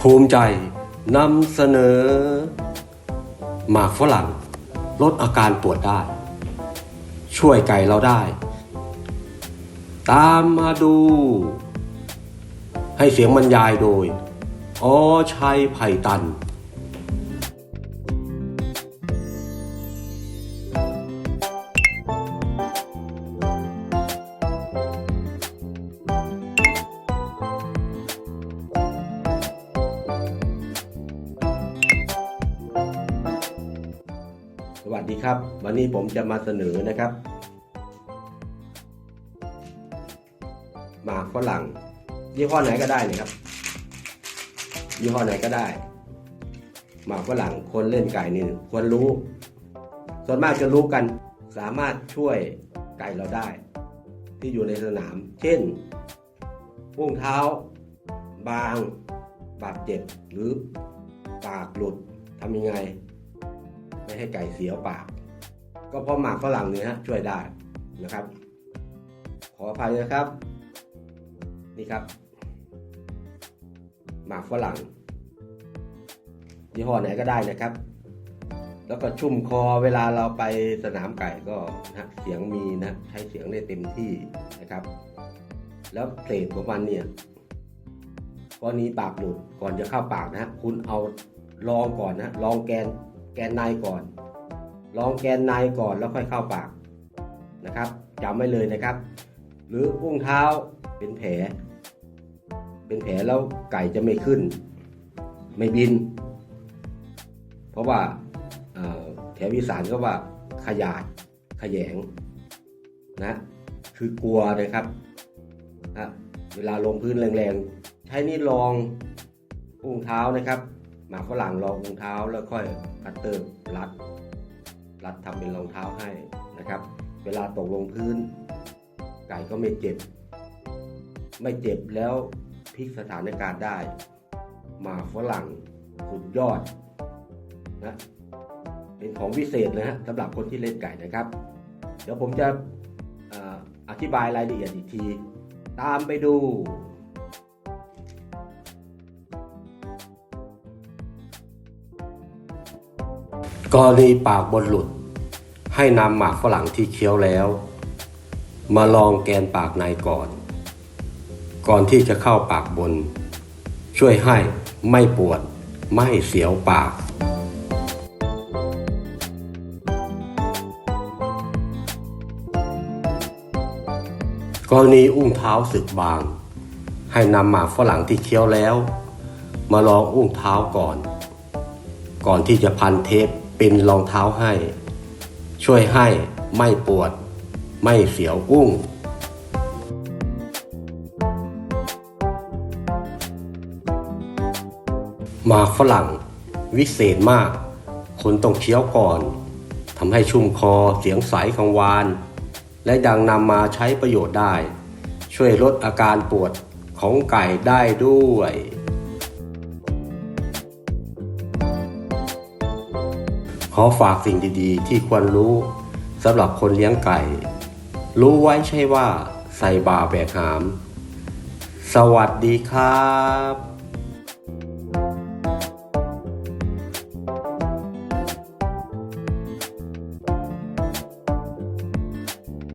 ภูมิใจนำเสนอ หมากฝรั่ง ลดอาการปวดได้ ช่วยไก่เราได้ ตามมาดู ให้เสียงบรรยายโดย อชัยไผ่ตัน วัสดีครับ วันนี้ผมจะมาเสนอนะครับ หมากฝรั่งยี่ห้อไหนก็ได้นะครับยี่ห้อไหนก็ได้ หมากฝรั่งคนเล่นไก่นี่ควรรู้ ส่วนมากจะรู้กันสามารถช่วยไก่เราได้ ที่อยู่ในสนาม เช่นพุ่งเท้า บาง บาดเจ็บหรือปากหลุดทำยังไง ไม่ให้ไก่เสียวปาก ก็เพราะหมากฝรั่งเนี่ยฮะช่วยได้นะครับ ขออภัยนะครับ นี่ครับ หมากฝรั่งยี่ห้อไหนก็ได้นะครับ แล้วก็ชุ่มคอเวลาเราไปสนามไก่ก็นะเสียงมีนะใช้เสียงได้เต็มที่นะครับ แล้วเศษของมันเนี่ยกรณีปากหลุดก่อนจะเข้าปากนะคุณเอาลองก่อนนะลองแกน แกนในก่อน ลองแกนในก่อนแล้วค่อยเข้าปากนะครับจำไว้เลยนะครับ หรืออุ้งเท้าเป็นแผล เป็นแผลแล้วไก่จะไม่ขึ้น ไม่บิน เพราะว่าแถวอีสานก็ว่าขยาดขยงนะคือกลัวนะครับนะเวลาลงพื้นแรงๆ ใช้นี่ลองอุ้งเท้านะครับ หมาฝรั่งรองรองเท้าแล้วค่อยคัตเตอร์รัด รัดทำเป็นรองเท้าให้นะครับ เวลาตกลงพื้น ไก่ก็ไม่เจ็บ ไม่เจ็บแล้วพลิกสถานการณ์ได้ หมาฝรั่งสุดยอดนะเป็นของวิเศษเลยฮะสำหรับคนที่เล่นไก่นะครับ เดี๋ยวผมจะออธิบายรายละเอียดอีกที ตามไปดู กรณีปากบนหลุด ให้นำหมากฝรั่งที่เคี้ยวแล้ว มาลองแกนปากในก่อน ก่อนที่จะเข้าปากบน ช่วยให้ไม่ปวดไม่เสียวปาก กรณีอุ้งเท้าสึกบาง ให้นำหมากฝรั่งที่เคี้ยวแล้ว มาลองอุ้งเท้าก่อน ก่อนที่จะพันเทป เป็นรองเท้าให้ ช่วยให้ไม่ปวด ไม่เสียวอุ้ง มาฝรั่ง วิเศษมากคุณต้องเคี้ยวก่อนทำให้ชุ่มคอเสียงใสของวาน และยังนำมาใช้ประโยชน์ได้ ช่วยลดอาการปวดของไก่ได้ด้วย ขอฝากสิ่งดีๆ ที่ควรรู้สำหรับคนเลี้ยงไก่ รู้ไว้ใช่ว่าใส่บาแบกหาม สวัสดีครับ